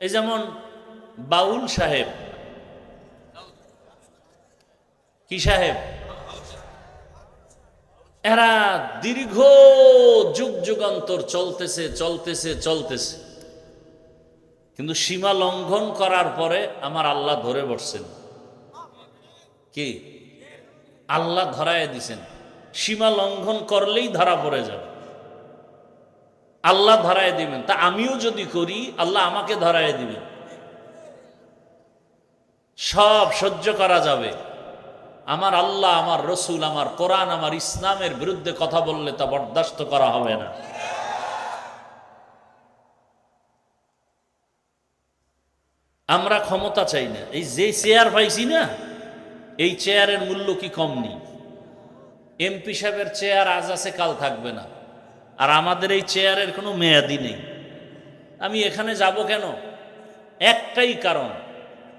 এই যেমন বাউল সাহেব। কি সাহেব? এরা দীর্ঘ যুগ যুগান্তর চলতেছে চলতেছে চলতেছে। কিন্তু সীমা লঙ্ঘন করার পরে আমার আল্লাহ ধরে বসছেন। কি? আল্লাহ ধরায় দিছেন। সীমা লঙ্ঘন করলেই ধরা পড়ে যাবে। আল্লাহ ধরায় দিবেন। তা আমিও যদি করি, আল্লাহ আমাকে ধরায় দিবেন সব সহ্য করা যাবে। আমার আল্লাহ, আমার রসুল, আমার কোরআন, আমার ইসলামের বিরুদ্ধে কথা বললে তা বরদাস্ত করা হবে না। আমরা ক্ষমতা চাই না। এই যে চেয়ার পাইছি না, এই চেয়ারের মূল্য কি কম নেই? এমপি সাহেবের চেয়ার আজ আছে, কাল থাকবে না। আর আমাদের এই চেয়ারের কোনো মেয়াদি নেই। আমি এখানে যাব কেন? একটাই কারণ,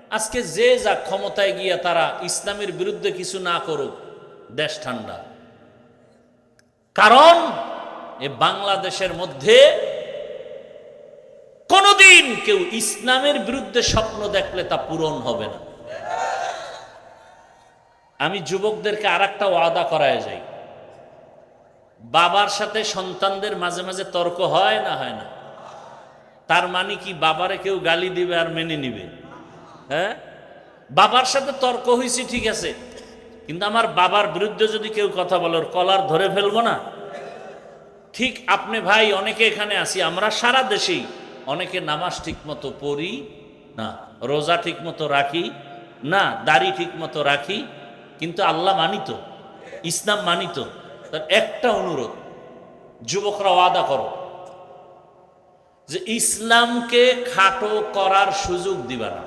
আজকে যে যা ক্ষমতায় গিয়া তারা ইসলামের বিরুদ্ধে কিছু না করুক, দেশ ঠান্ডা। কারণ, এ বাংলাদেশের মধ্যে কোনোদিন কেউ ইসলামের বিরুদ্ধে স্বপ্ন দেখলে তা পূরণ হবে না। আমি যুবকদেরকে আর একটা ওয়াদা করায় যাই। বাবার সাথে সন্তানদের মাঝে মাঝে তর্ক হয় না হয় না? তার মানে কি বাবারে কেউ গালি দিবে আর মেনে নিবে? হ্যাঁ? বাবার সাথে তর্ক হয়েছে ঠিক আছে। কিন্তু আমার বাবার বিরুদ্ধে যদি কেউ কথা বলে কলার ধরে ফেলব না? ঠিক আপনি ভাই, অনেকে এখানে আসি আমরা সারা দেশেই অনেকে নামাজ ঠিক মতো পড়ি না, রোজা ঠিক মতো রাখি না, দাড়ি ঠিক মতো রাখি, কিন্তু আল্লাহ মানিত, ইসলাম মানিত। তার একটা অনুরোধ, যুবকরা ওয়াদা করো যে ইসলামকে খাটো করার সুযোগ দিবা না।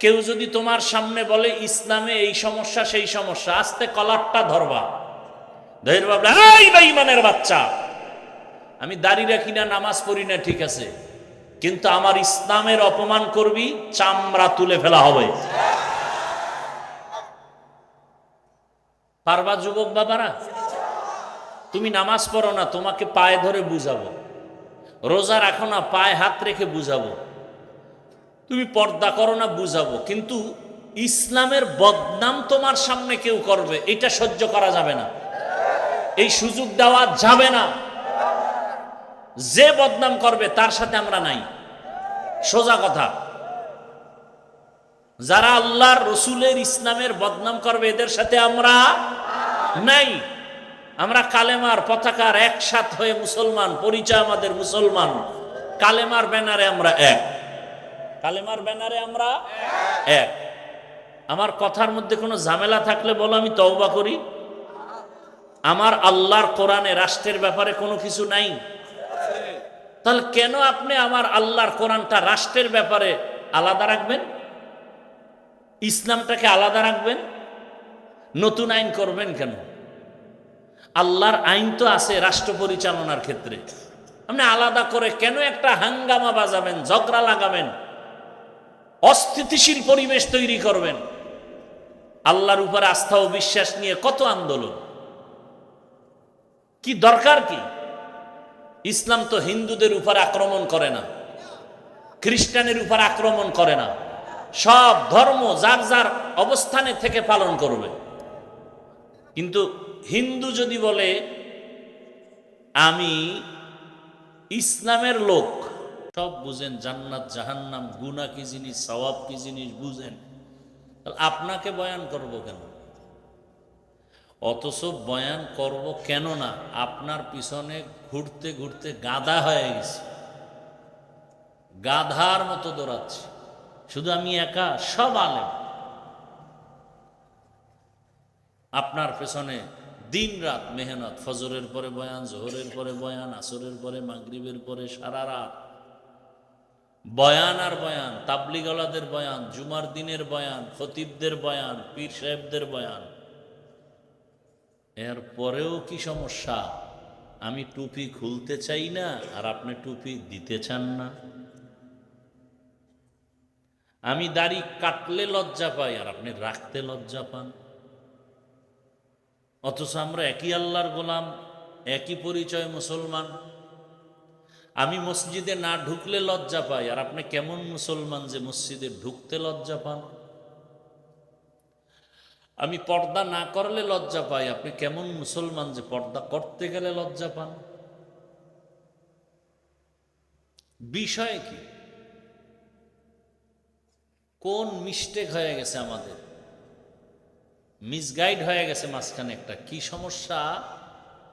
কেউ যদি তোমার সামনে বলে, ইসলামে এই সমস্যা, সেই সমস্যা, আস্তে কলারটা ধরবা। ধৈর্য ভাবলে বাচ্চা, আমি দাড়ি রাখি না, নামাজ পড়ি না, ঠিক আছে। কিন্তু আমার ইসলামের অপমান করবি, চামড়া তুলে ফেলা হবে। পারবা যুবক বাবারা? তুমি নামাজ পড়ো না, তোমাকে পায়ে ধরে বুঝাবো। রোজা রাখো না, পায়ে হাত রেখে বুঝাবো। তুমি পর্দা করো না, বুঝাবো। কিন্তু ইসলামের বদনাম তোমার সামনে কেউ করবে, এটা সহ্য করা যাবে না। এই সুযোগ দেওয়া যাবে না। যে বদনাম করবে, তার সাথে আমরা নাই। সোজা কথা যারা আল্লাহর রসুলের ইসলামের বদনাম করবে, এদের সাথে আমরা নাই। আমরা কালেমার পতাকার একসাথ হয়ে মুসলমান, পরিচয় আমাদের মুসলমান। কালেমার ব্যানারে আমরা এক। কালেমার ব্যানারে আমরা এক। আমার কথার মধ্যে কোনো ঝামেলা থাকলে বলো, আমি তওবা করি। আমার আল্লাহর কোরআনে রাষ্ট্রের ব্যাপারে কোনো কিছু নাই। তাহলে কেন আপনি আমার আল্লাহর কোরআনটা রাষ্ট্রের ব্যাপারে আলাদা রাখবেন? ইসলামটাকে আলাদা রাখবেন, নতুন আইন করবেন কেন? আল্লাহর আইন তো আছে রাষ্ট্র পরিচালনার ক্ষেত্রে। আপনি আলাদা করে কেন একটা হাঙ্গামা বাজাবেন, ঝগড়া লাগাবেন? অস্থিতিশীল পরিবেশ তৈরি করবেন। আল্লাহর উপর আস্থা ও বিশ্বাস নিয়ে কত আন্দোলন? কি দরকার কি? ইসলাম তো হিন্দুদের উপর আক্রমণ করে না, খ্রিস্টানের উপর আক্রমণ করে না। সব ধর্ম যার যার অবস্থানে থেকে পালন করবে। কিন্তু হিন্দু যদি বলে, আমি ইসলামের লোক সব বুঝেন জান্নাত, জাহান্নাম গুনা কি জিনিস, সওয়াব কি জিনিস, বুঝেন। আপনাকে বয়ান করব কেন? অথচ বয়ান করব কেন না? আপনার পিছনে ঘুরতে ঘুরতে গাধা হয়ে গেছে। গাধার মতো দৌড়াচ্ছি। শুধু আমি একা, সব আলেম। আপনার পেছনে দিন রাত মেহনত, ফজরের পরে বয়ান, জোহরের পরে বয়ান, আসরের পরে মাগরিবের পরে সারা রাত। বয়ান আর বয়ান তাবলিগলাদের বয়ান, জুমার দিনের বয়ান, খতিবদের বয়ান, পীর সাহেবদের বয়ান। এর পরেও কি সমস্যা? আমি টুপি খুলতে চাই না আর আপনি টুপি দিতে চান না। আমি দাড়ি কাটলে লজ্জা পাই আর আপনি রাখতে লজ্জা পান। অথচ আমরা একই আল্লাহর গোলাম, একই পরিচয় মুসলমান। আমি মসজিদে না ঢুকলে লজ্জা পাই আর আপনি কেমন মুসলমান যে মসজিদে ঢুকতে লজ্জা পান? আমি পর্দা না করলে লজ্জা পাই, আপনি কেমন মুসলমান যে পর্দা করতে গেলে লজ্জা পান? বিষয় কি? কোন মিস্টেক হয়ে গেছে আমাদের? মিসগাইড হয়ে গেছে মাঝখানে একটা। কি সমস্যা?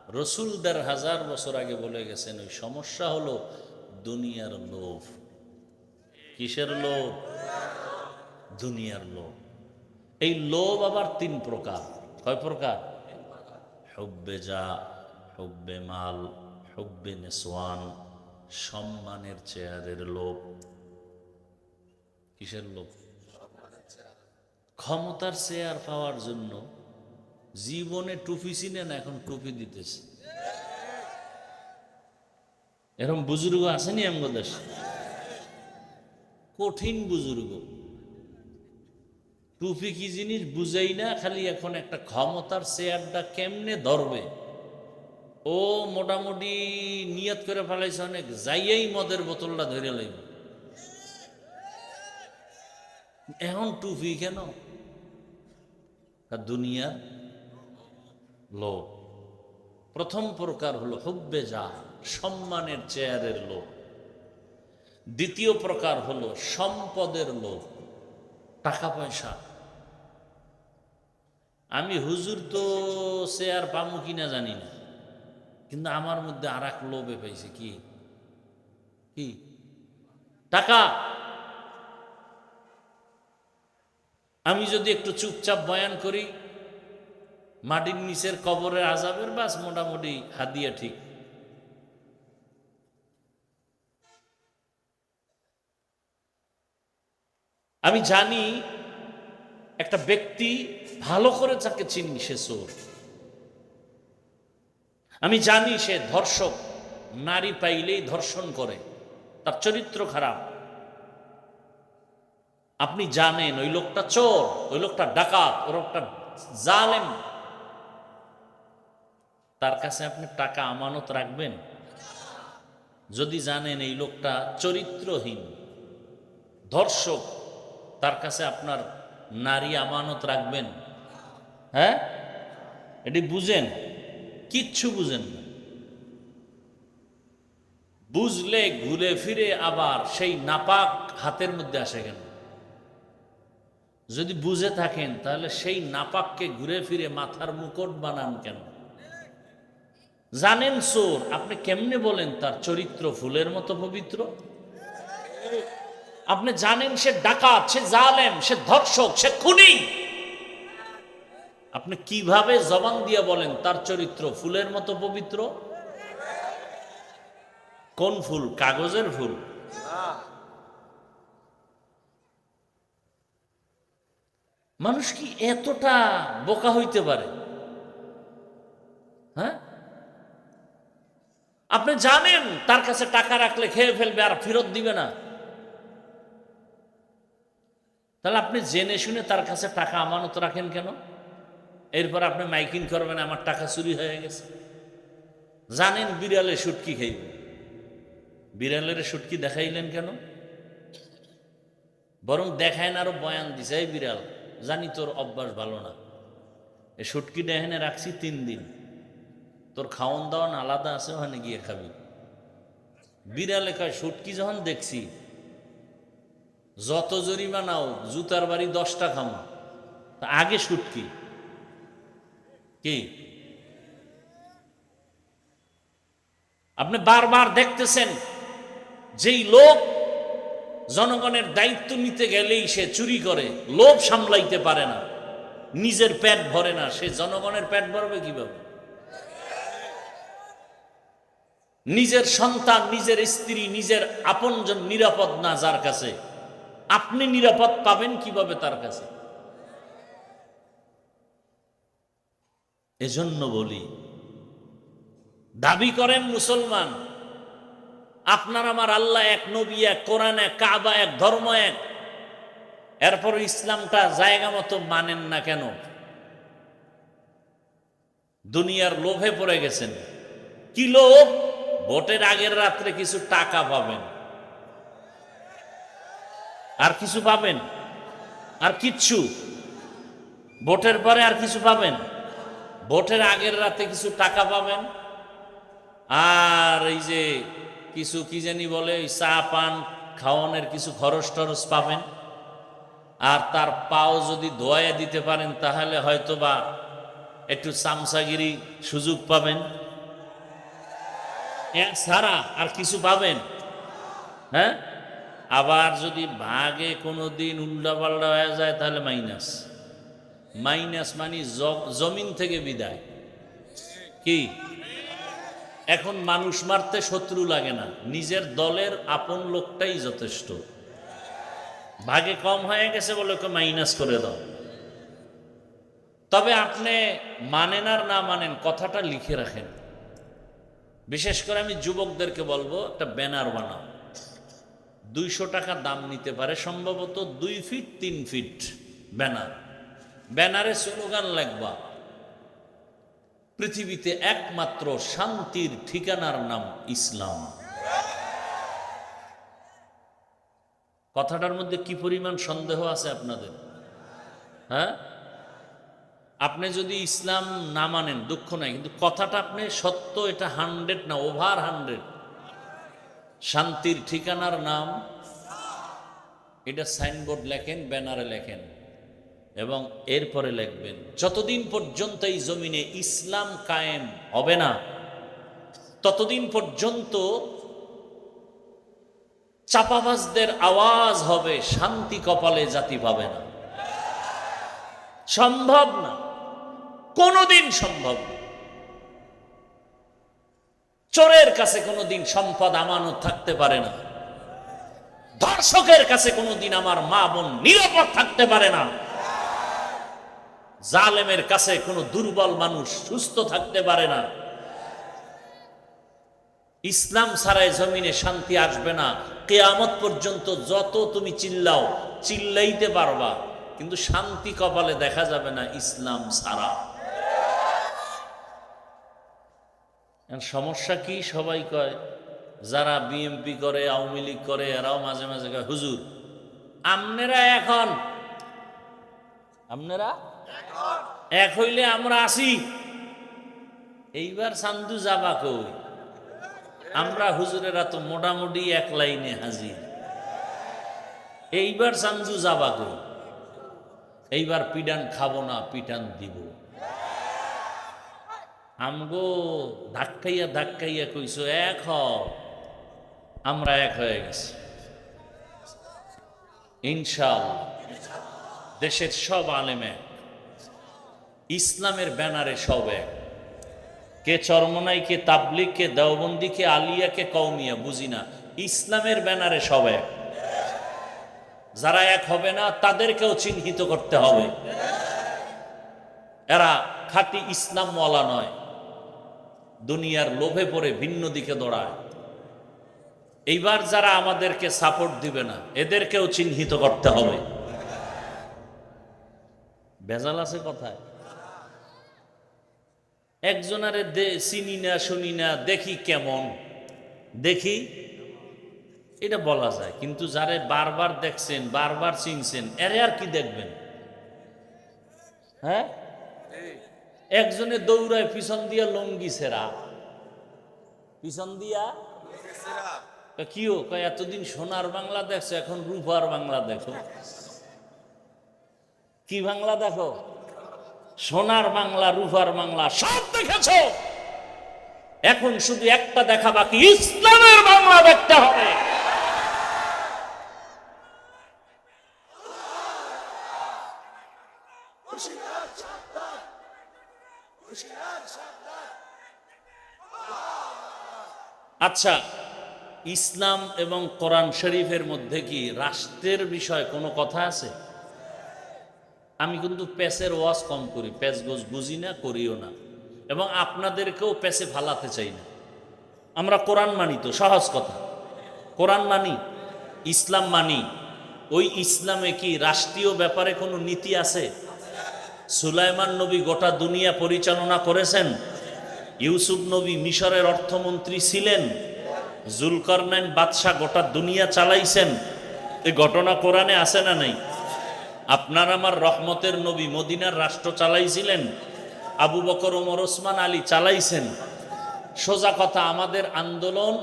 রসুল দেড় হাজার বছর আগে বলে গেছেন, ওই সমস্যা হলো দুনিয়ার লোভ। কিসের লোভ? দুনিয়ার লোভ। এই লোভ আবার তিন প্রকার। কয় প্রকার? হব্বে যা, হব্বে মাল, হব্বে নেসওয়ান, সম্মানের চেয়ারের লোভ। কিসের লোভ? ক্ষমতার চেয়ার পাওয়ার জন্য জীবনে টুপি চিনে না এখন টুপি দিতেছে। এরকম বুজুর্গ আসেনি আমগো দেশে? কঠিন বুজুর্গ। টুপি কি জিনিস বুঝেই না, খালি এখন একটা ক্ষমতার চেয়ারটা কেমনে ধরবে? ও মোটামুটি নিয়ত করে ফেলাইছে অনেক, যাইয়েই মদের বোতলটা ধরে লইব। এখন টুপি কেন? দুনিয়ার লোভ। প্রথম প্রকার হলো হুব্বে যা সম্মানের চেয়ারের লোভ। দ্বিতীয় প্রকার হলো সম্পদের লোভ, টাকা পয়সা। আমি হুজুর তো চেয়ার পামু কিনা জানি না, কিন্তু আমার মধ্যে আর এক লোভে পাইছে কি? কি? টাকা। আমি যদি একটু চুপচাপ বয়ান করি, মাটির নিচের কবরের আজাবের বাস মোটামুটি হাদিয়া ঠিক। আমি জানি একটা ব্যক্তি ভালো করে যাকে চিনি, সে চোর। আমি জানি সে ধর্ষক, নারী পাইলেই ধর্ষণ করে, তার চরিত্র খারাপ। আপনি জানেন, ওই লোকটা চোর, ওই লোকটা ডাকাত, ওই লোকটা জালেম। তার কাছে আপনি টাকা আমানত রাখবেন? যদি জানেন এই লোকটা চরিত্রহীন, ধর্ষক, তার কাছে আপনার নারী আমানত রাখবেন। হ্যাঁ? এটি বুঝেন? কিচ্ছু বুঝেন না। বুঝলে ঘুরে ফিরে আবার সেই নাপাক হাতের মধ্যে আসে কেন? যদি বুঝে থাকেন, তাহলে সেই নাপাককে ঘুরে ফিরে মাথার মুকুট বানান কেন? জানেন চোর, আপনি কেমনে বলেন তার চরিত্র ফুলের মতো পবিত্র? আপনি জানেন সে ডাকাত, সে জালেম, সে ধর্ষক, সে খুনি? আপনি কীভাবে জবান দিয়ে বলেন তার চরিত্র ফুলের মতো পবিত্র? কোন ফুল? কাগজের ফুল? মানুষ কি এতটা বোকা হইতে পারে? হ্যাঁ? আপনি জানেন তার কাছে টাকা রাখলে খেয়ে ফেলবে আর ফেরত দিবে না। তাহলে আপনি জেনে শুনে তার কাছে টাকা আমানত রাখেন কেন? এরপর আপনি মাইকিং করবেন, আমার টাকা চুরি হয়ে গেছে। জানেন বিড়ালে সুটকি খাইবে। বিড়ালের সুটকি দেখাইলেন কেন? বরং দেখায় না আরও বয়ান দিছে বিড়াল। জানি তোর অভ্যাস ভালো না। এ সুটকি ডেহেনে রাখছি তিন দিন। তোর খাওয়ন দাওয়ান আলাদা আছে, ওখানে গিয়ে খাবি। বিড়ালে খায় সুটকি যখন দেখছি, যত জরিমানাও জুতার বাড়ি দশটা খামো। তা আগে সুটকি কি? আপনি বারবার দেখতেছেন, যেই লোক জনগণের দায়িত্ব নিতে গেলেই সে চুরি করে, লোভ সামলাইতে পারে না। নিজের পেট ভরে না, সে জনগণের পেট ভরবে কীভাবে? নিজের সন্তান, নিজের স্ত্রী, নিজের আপনজন নিরাপদ না যার কাছে? আপনি নিরাপদ পাবেন কীভাবে তার কাছে? এজন্য বলি, দাবি করেন মুসলমান আপনার আমার আল্লাহ এক নবী, এক কোরআন, এক কাবা, এক ধর্ম, এক। এরপর ইসলামটা জায়গা মতো মানেন না কেন? দুনিয়ার লোভে পড়ে গেছেন। কি লোভ? ভোটের আগের রাত্রে কিছু টাকা পাবেন। আর কিছু পাবেন? আর কিচ্ছু? ভোটের পরে আর কিছু পাবেন? ভোটের আগের রাতে কিছু টাকা পাবেন? আর এই যে কিছু কি জানি বলে চা পান, খাওয়ানোর কিছু খরচ টরচ পাবেন। আর তার পাও যদি ধোয়া দিতে পারেন, তাহলে হয়তো বা একটু চামচাগিরি সুযোগ পাবেন। ছাড়া আর কিছু পাবেন? হ্যাঁ? আবার যদি ভাগে কোনো দিন উল্টাপাল্টা হয়ে যায়, তাহলে মাইনাস। মাইনাস মানে জমিন থেকে বিদায়। কি? এখন মানুষ মারতে শত্রু লাগে না। নিজের দলের আপন লোকটাই যথেষ্ট। ভাগে কম হয়ে গেছে বলে ওকে মাইনাস করে দাও। তবে আপনি মানেন আর না মানেন কথাটা লিখে রাখেন। বিশেষ করে আমি যুবকদেরকে বলব, একটা ব্যানার বানাও। দুইশো টাকা দাম নিতে পারে, সম্ভবত দুই ফিট তিন ফিট ব্যানার। ব্যানারে স্লোগান লাগবা পৃথিবীতে একমাত্র শান্তির ঠিকানার নাম ইসলাম। কথাটার মধ্যে কি পরিমাণ সন্দেহ আছে আপনাদের? হ্যাঁ? আপনি যদি ইসলাম না মানেন, দুঃখ নাই, কিন্তু কথাটা আপনি সত্য, এটা হান্ড্রেড না ওভার হান্ড্রেড? শান্তির ঠিকানার নাম, এটা সাইনবোর্ড লেখেন, ব্যানারে লেখেন। এবং এরপরে লিখবেন, যতদিন পর্যন্ত এই জমিনে ইসলাম কায়েম হবে না, ততদিন পর্যন্ত চাপাবাজদের আওয়াজ হবে, শান্তি কপালে জাতি পাবে না। সম্ভব না। কোনোদিন সম্ভব না। চোরের কাছে কোনোদিন সম্পদ আমানত থাকতে পারে না। ধর্ষকের কাছে কোনোদিন আমার মা বোন নিরাপদ থাকতে পারে না। জালেমের কাছে কোনো দুর্বল মানুষ সুস্থ থাকতে পারে না। ইসলাম ছাড়াই জমিনে শান্তি আসবে না। কেয়ামত পর্যন্ত যত তুমি চিল্লাও, চিল্লাইতে পারবা। কিন্তু শান্তি কপালে দেখা যাবে না ইসলাম ছাড়া। সমস্যা কি সবাই কয়? যারা বিএমপি করে, আওয়ামী লীগ করে, এরাও মাঝে মাঝে কয়, হুজুর, আমনেরা এখন। আপনারা এক হইলে আমরা আসি। এইবার সান্দু যাবা কই? আমরা হুজুরেরা তো মোটামুটি এক লাইনে হাজির। এইবার সান্দু যাবা কই? এইবার পিডান খাব না, পিটান দিব। আমগো ধাক্কাইয়া ধাক্কাইয়া কইছো, এক হ। আমরা এক হয়ে গেছি। ইনশাল দেশের সব আলেম এক ইসলামের ব্যানারে সব এক। কে চরমনাই, কে তাবলিক কে দেওবন্দি, কে আলিয়া, কে কৌমিয়া বুঝি না। ইসলামের ব্যানারে সব এক। যারা এক হবে না, তাদেরকেও চিহ্নিত করতে হবে। এরা খাঁটি ইসলামওয়ালা নয়। দুনিয়ার লোভে পড়ে ভিন্ন দিকে দৌড়ায়। এইবার যারা আমাদেরকে সাপোর্ট দিবে না, এদেরকেও চিহ্নিত করতে হবে। ভেজাল আছে কথায়। একজনারে চিনি না, শুনি না, দেখি কেমন। দেখি, এটা বলা যায়, কিন্তু যারে বারবার দেখছেন, বারবার চিনছেন, এরে আর কি দেখবেন? হ্যাঁ? একজনে দৌড়ায়, পিছন দিয়া লঙ্গি সেরা। পিছন দিয়া? কিও কয়, এতদিন সোনার বাংলা দেখছ, এখন রূপার বাংলা দেখো। কি বাংলা দেখো? সোনার বাংলা রূপার বাংলা, সব দেখেছ? এখন শুধু একটা দেখা বাকি, ইসলামের বাংলা দেখতে হবে। আচ্ছা ইসলাম এবং কোরআন শরীফের মধ্যে কি রাষ্ট্রের বিষয়ে কোনো কথা আছে? আমি কিন্তু প্যাসের ওয়াজ কম করি প্যাস গোজ বুঝি না, করিও না। এবং আপনাদেরকেও প্যাসে ফালাতে চাই না। আমরা কোরআন মানি তো, সহজ কথা। কোরআন মানি, ইসলাম মানি। ওই ইসলামে কি রাষ্ট্রীয় ব্যাপারে কোনো নীতি আছে? সুলাইমান নবী গোটা দুনিয়া পরিচালনা করেছেন। ইউসুফ নবী মিশরের অর্থমন্ত্রী ছিলেন। জুলকরনাইন বাদশাহ গোটা দুনিয়া চালাইছেন। এই ঘটনা কোরআনে আছে না নাই? আপনার আমার রহমতের নবী মদিনার রাষ্ট্র চালাইছিলেন, আবু বকর, ওমর, ওসমান, আলী চালাইছেন। সোজা কথা, আমাদের আন্দোলন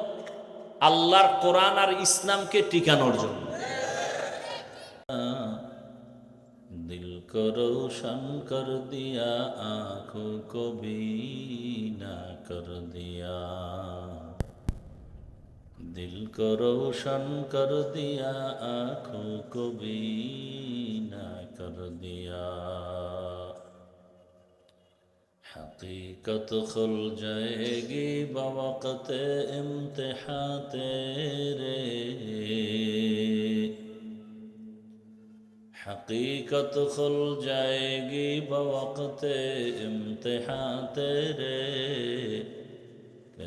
আল্লাহর কোরআন আর ইসলামকে টিকানোর জন্য। দিল করো শঙ্কর দিয়া কবি না কর দিয়া। দিল করো শন কর দিয়া আঁখো কবি না কর দিয়া حقیقت خل جائے گی بوقت امتحا تیرے حقیقت خل جائے گی بوقت امتحا تیرے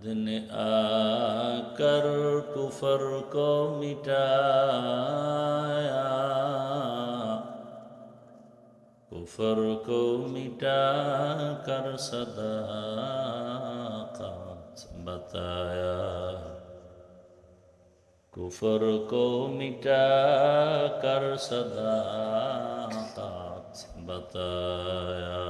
मोहम्मद ने आकर कुफर को मिटाया कुफर को मिटा कर सदाकत बताया कुफर को मिटा कर सदाकत बताया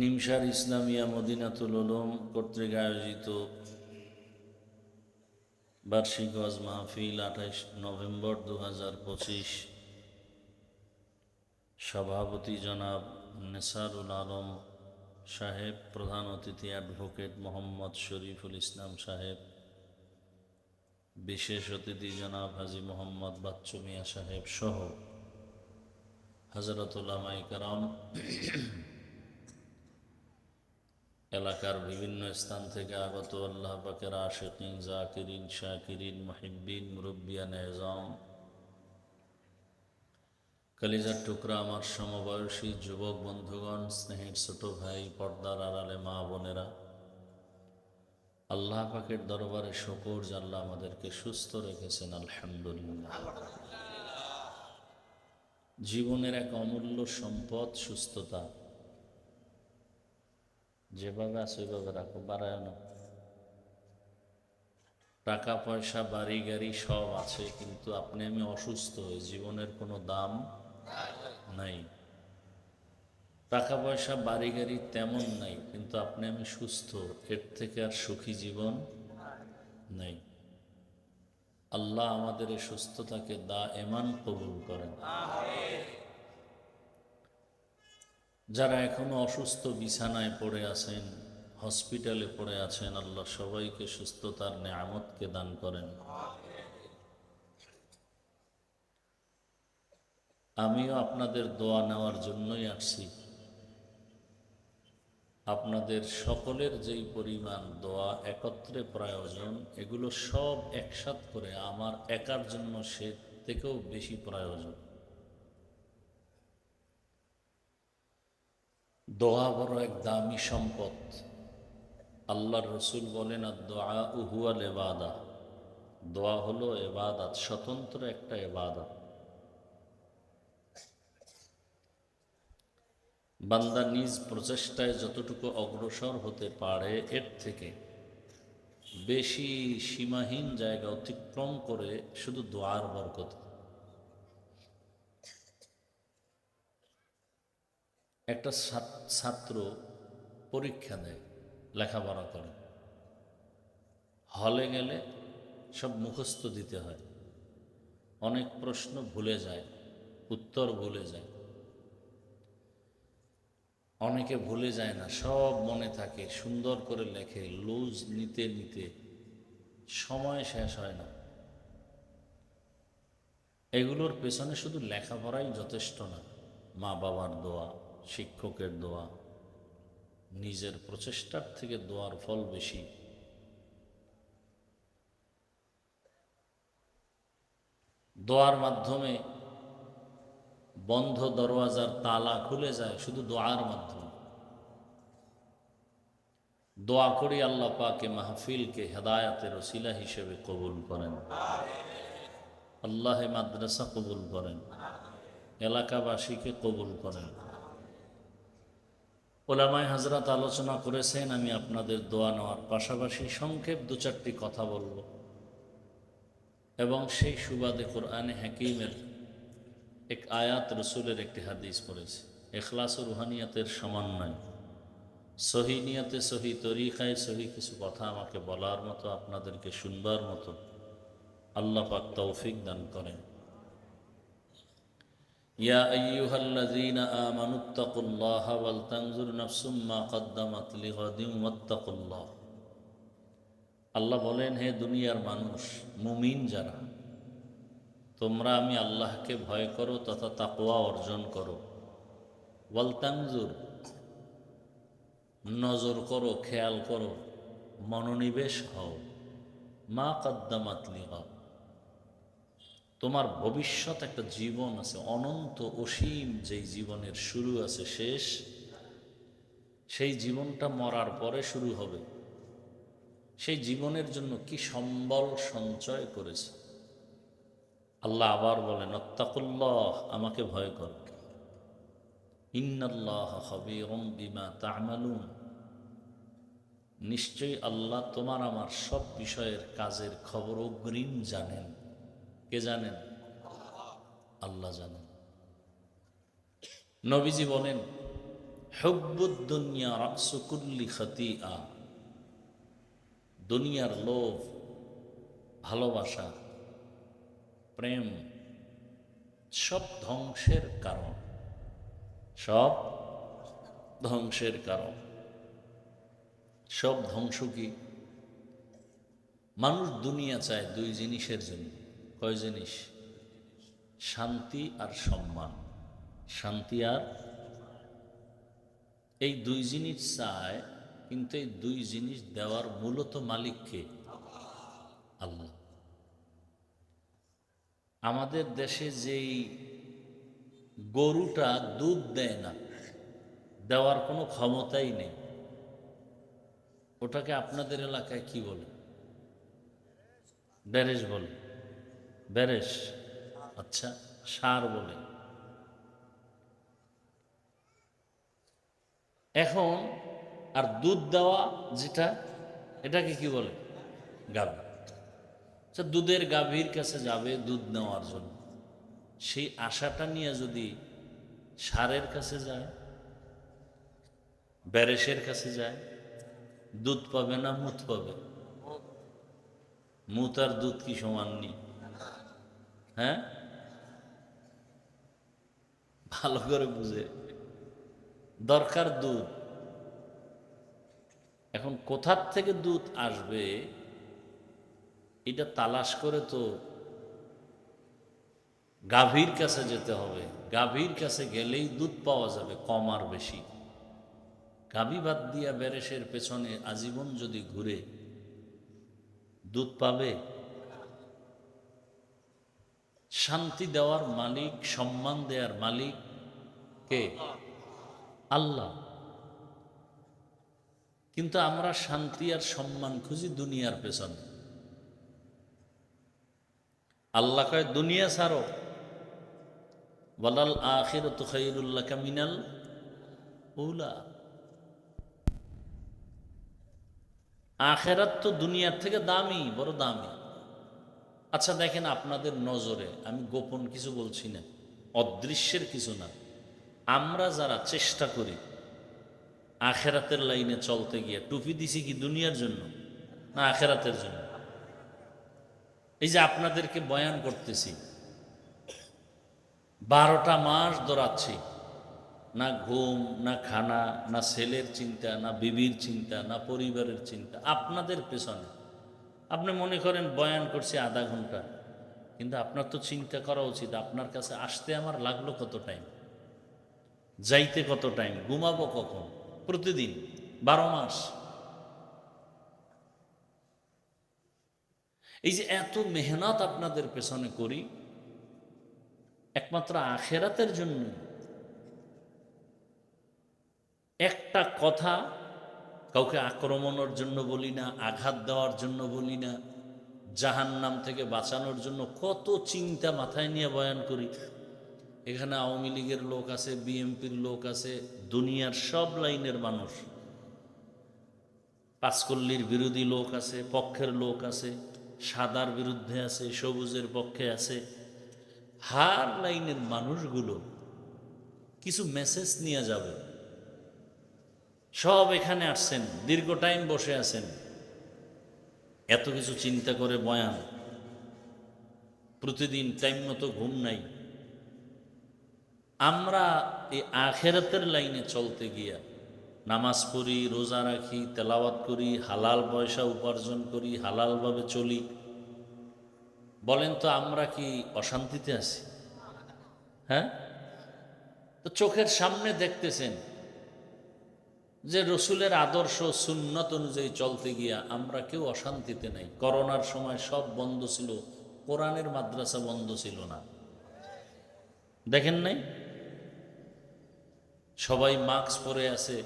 নিমসার ইসলামিয়া মদিনাতুল উলুম কর্তৃক আয়োজিত বার্ষিক ওয়াজ মাহফিল আঠাইশ নভেম্বর দু হাজার পঁচিশ। সভাপতি জনাব নেসারুল আলম সাহেব, প্রধান অতিথি অ্যাডভোকেট মোহাম্মদ শরীফুল ইসলাম সাহেব, বিশেষ অতিথি জনাব হাজি মোহাম্মদ বাচ্চু মিয়া সাহেব সহ হাজরতুল্লামাই কারাম। এলাকার বিভিন্ন স্থান থেকে আগত আল্লাহ পাকের আশেকিন, জাকিরিন, শাকিরিন মহিবিন মুরব্বিয়ান এজম কালিজার টুকরা আমার সমবয়সী যুবক বন্ধুগণ, স্নেহের ছোট ভাই, পর্দার আড়ালে মা বোনেরা, আল্লাহ পাকের দরবারে শকর জাল্লাহ আমাদেরকে সুস্থ রেখেছেন, আলহামদুলিল্লাহ। জীবনের এক অমূল্য সম্পদ, সুস্থতা যেভাবে আছে ওইভাবে রাখো বাড়ায় না। টাকা, পয়সা, বাড়ি, গাড়ি সব আছে, কিন্তু আপনি, আমি অসুস্থ হই জীবনের কোনো দাম নাই। টাকা, পয়সা, বাড়ি, গাড়ি তেমন নাই, কিন্তু আপনি, আমি সুস্থ, এর থেকে আর সুখী জীবন নেই। আল্লাহ আমাদের এই সুস্থতাকে দা এমান কবুল করেন। যারা এখনও অসুস্থ বিছানায় পড়ে আছেন হসপিটালে পড়ে আছেন, আল্লাহ সবাইকে সুস্থতার নেয়ামতকে দান করেন। আমিও আপনাদের দোয়া নেওয়ার জন্যই আসছি। আপনাদের সকলের যেই পরিমাণ দোয়া, একত্রে প্রয়োজন, এগুলো সব একসাথ করে আমার একার জন্য সে থেকেও বেশি প্রয়োজন। দোয়া বড় এক দামি সম্পদ। আল্লাহর রসুল বলেন, আর দোয়া উহুয়াল এবাদা। দোয়া হলো এবাদাত, স্বতন্ত্র একটা এবাদত। বান্দা নিজ প্রচেষ্টায় যতটুকু অগ্রসর হতে পারে, এর থেকে বেশি সীমাহীন জায়গা অতিক্রম করে শুধু দোয়ার বরকত। একটা ছাত্র পরীক্ষা দেয় লেখাপড়া করে। হলে গেলে সব মুখস্থ দিতে হয়। অনেক প্রশ্ন ভুলে যায়, উত্তর ভুলে যায়। অনেকে ভুলে যায় না, সব মনে থাকে, সুন্দর করে লেখে, লুজ নিতে নিতে। সময় শেষ হয় না। এগুলোর পেছনে শুধু লেখাপড়াই যথেষ্ট না মা বাবার দোয়া। শিক্ষকের দোয়া, নিজের প্রচেষ্টার থেকে দোয়ার ফল বেশি। দোয়ার মাধ্যমে বন্ধ দরওয়াজার তালা খুলে যায়, শুধু দোয়ার মাধ্যমে। দোয়া করি আল্লাহ পাকে মাহফিলকে হেদায়াতের ওসিলা হিসেবে কবুল করেন। আল্লাহে মাদ্রাসা কবুল করেন। এলাকাবাসীকে কবুল করেন। ওলামায় হাজরাত আলোচনা করেছেন, আমি আপনাদের দোয়া নেওয়ার পাশাপাশি সংক্ষেপ দু চারটি কথা বলব। এবং সেই সুবাদে কোরআনে হাকিমের এক আয়াত রসুলের একটি হাদিস পড়েছে। এখলাস ও রুহানিয়াতের সমন্বয়। সহি নিয়তে, সহি তরিকায়, সহি কিছু কথা আমাকে বলার মতো, আপনাদেরকে শুনবার মতো আল্লাহ পাক তৌফিক দান করেন। ইয়া আইয়ুহাল্লাযীনা আমানুত্তাকুল্লাহা ওয়াল তানজুর নাফসুম মা কদ্দামাত লিগাদিন ওয়াত্তাকুল্লাহ। আল্লাহ বলেন, হে দুনিয়ার মানুষ, মুমিন যারা, তোমরা আমি আল্লাহকে ভয় করো তথা তাকওয়া অর্জন করো। ওয়াল তানজুর নজর করো, খেয়াল করো, মনোনিবেশ হও। মা কদ্দামাত লিগাদ তোমার ভবিষ্যৎ একটা জীবন আছে, অনন্ত অসীম যেই জীবনের শুরু আছে, শেষ, সেই জীবনটা মরার পরে শুরু হবে। সেই জীবনের জন্য কি সম্বল সঞ্চয় করেছে? আল্লাহ আবার বলেন অত্তাকুল্লাহ আমাকে ভয় কর। ইন্নাল্লাহ খবীরুম বিমা তা'মালুন। নিশ্চয়ই আল্লাহ তোমার আমার সব বিষয়ের কাজের খবর অগ্রিম জানেন। কে জানেন? আল্লাহ জানেন। নবীজি বলেন, হব্বুদ্দুনিয়া রাসুকুল্লি খতিয়া দুনিয়ার লোভ, ভালোবাসা, প্রেম সব ধ্বংসের কারণ। সব ধ্বংসের কারণ। সব ধ্বংস কি? মানুষ দুনিয়া চায় দুই জিনিসের জন্য। কয় জিনিস? শান্তি আর সম্মান। শান্তি আর? এই দুই জিনিস চায়, কিন্তু এই দুই জিনিস দেওয়ার মূলত মালিককে আল্লাহ। আমাদের দেশে যেই গরুটা দুধ দেয় না, দেওয়ার কোনো ক্ষমতাই নেই, ওটাকে আপনাদের এলাকায় কি বলে? ব্যারেজ বলে। ব্যারেজ আচ্ছা সার বলে। এখন আর দুধ দেওয়া যেটা, এটাকে কি বলে? গাভী। আচ্ছা দুধের গাভীর কাছে যাবে দুধ নেওয়ার জন্য। সেই আশাটা নিয়ে যদি সারের কাছে যায় ব্যারেসের কাছে যায়, দুধ পাবে না মুত পাবে? মুত আর দুধ কি সমান নি হ্যাঁ? ভালো করে বুঝে। দরকার দুধ। এখন কোথার থেকে দুধ আসবে, এটা তালাশ করে তো গাভীর কাছে যেতে হবে। গাভীর কাছে গেলেই দুধ পাওয়া যাবে, কম আর বেশি। গাভী বাদ দিয়া বেরেসের পেছনে আজীবন যদি ঘুরে দুধ পাবে শান্তি দেওয়ার মালিক, সম্মান দেওয়ার মালিক কে? আল্লাহ। কিন্তু আমরা শান্তি আর সম্মান খুঁজি দুনিয়ার পেছনে। আল্লাহ কয়, দুনিয়া ছাড়ো। বলাল আখির তো খৈরুল্লাহ মিনাল উলা। আখেরাত তো দুনিয়ার থেকে দামি, বড় দামি। আচ্ছা দেখেন আপনাদের নজরে আমি গোপন কিছু বলছি না, অদৃশ্যের কিছু না। আমরা যারা চেষ্টা করি আখেরাতের লাইনে চলতে গিয়ে, টুপি দিছি কি দুনিয়ার জন্য না আখেরাতের জন্য? এই যে আপনাদেরকে বয়ান করতেছি, বারোটা মাস দৌড়াচ্ছি, না ঘুম, না খানা, না ছেলের চিন্তা, না বিবির চিন্তা, না পরিবারের চিন্তা, আপনাদের পেছনে আপনি মনে করেন বয়ান করছি আধা ঘণ্টা, কিন্তু আপনার তো চিন্তা করা উচিত, আপনার কাছে আসতে আমার লাগল কত টাইম যাইতে কত টাইম ঘুমাবো কখন? প্রতিদিন? বারো মাস? এই যে এত মেহনত আপনাদের পেছনে করি, একমাত্র আখেরাতের জন্য একটা কথা কাউকে আক্রমণের জন্য বলি না, আঘাত দেওয়ার জন্য বলি না জাহান নাম থেকে বাঁচানোর জন্য কত চিন্তা মাথায় নিয়ে বয়ান করি। এখানে আওয়ামী লীগের লোক আছে, বিএমপির লোক আছে, দুনিয়ার সব লাইনের মানুষ। পাঁচকল্লির বিরোধী লোক আছে, পক্ষের লোক আছে, সাদার বিরুদ্ধে আছে, সবুজের পক্ষে আছে। হার লাইনের মানুষগুলো কিছু মেসেজ নিয়ে যাবে। সব এখানে আসছেন, দীর্ঘ টাইম বসে আছেন। এত কিছু চিন্তা করে বয়ান। প্রতিদিন টাইম মতো ঘুম নাই। আমরা এই আখেরাতের লাইনে চলতে গিয়া নামাজ পড়ি, রোজা রাখি, তেলাওয়াত করি, হালাল পয়সা উপার্জন করি, হালালভাবে চলি। বলেন তো, আমরা কি অশান্তিতে আছি? হ্যাঁ? তো চোখের সামনে দেখতেছেন যে রসুলের আদর্শ সুন্নত অনুযায়ী চলতে গিয়া আমরা কেউ অশান্তিতে নাই। করোনার সময় সব বন্ধ ছিল, কোরআনের মাদ্রাসা বন্ধ ছিল না। দেখেন নাই? সবাই মাস্ক পরে আছে।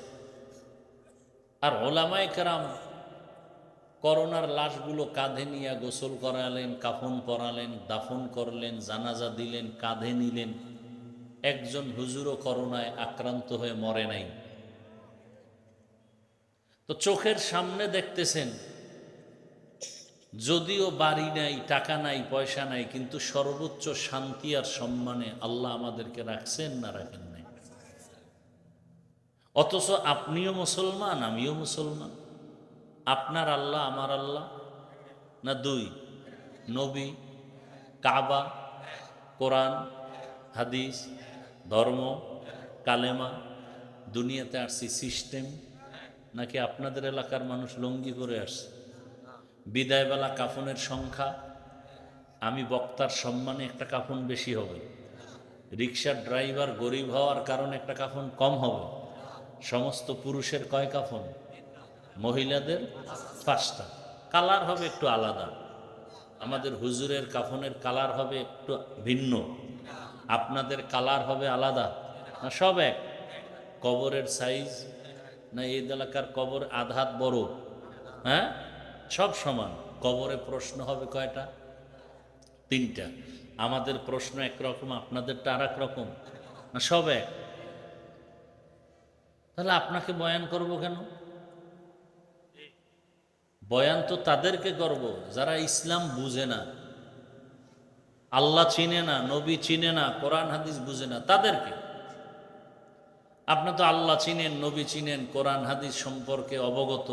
আর ওলামাই কারাম করোনার লাশগুলো কাঁধে নিয়ে গোসল করালেন, কাফন পরালেন, দাফন করলেন, জানাজা দিলেন, কাঁধে নিলেন। একজন হুজুরও করোনায় আক্রান্ত হয়ে মরে নাই। তো চোখের সামনে দেখতেছেন, যদিও বাড়ি নাই, টাকা নাই, পয়সা নাই, কিন্তু সর্বোচ্চ শান্তি আর সম্মানে আল্লাহ আমাদেরকে রাখছেন না রাখেন নাই। অথচ আপনিও মুসলমান, আমিও মুসলমান। আপনার আল্লাহ, আমার আল্লাহ? না দুই? নবী, কাবা, কোরআন, হাদিস, ধর্ম, কালেমা, দুনিয়াতে আসছি, সিস্টেম। নাকি আপনাদের এলাকার মানুষ লঙ্গি করে আসছে? বিদায়বেলা কাফনের সংখ্যা, আমি বক্তার সম্মানে একটা কাফন বেশি হবে। রিক্সার ড্রাইভার গরিব হওয়ার কারণে একটা কাফন কম হবে। সমস্ত পুরুষের কয় কাফন? মহিলাদের পাঁচটা। কালার হবে একটু আলাদা। আমাদের হুজুরের কাফনের কালার হবে একটু ভিন্ন। আপনাদের কালার হবে আলাদা। সব এক। কবরের সাইজ না এই এলাকার কবর আধাত বড়? হ্যাঁ? সব সমান। কবরে প্রশ্ন হবে কয়টা? তিনটা। আমাদের প্রশ্ন একরকম, আপনাদেরটা আর এক রকম না সব এক? তাহলে আপনাকে বয়ান করব কেন? বয়ান তো তাদেরকে করব, যারা ইসলাম বুঝে না। আল্লাহ চিনে না, নবী চিনে না, কোরআন, হাদিস বুঝে না, তাদেরকে। আপনি তো আল্লাহ চিনেন নবী চিনেন কোরআন হাদিস সম্পর্কে অবগত।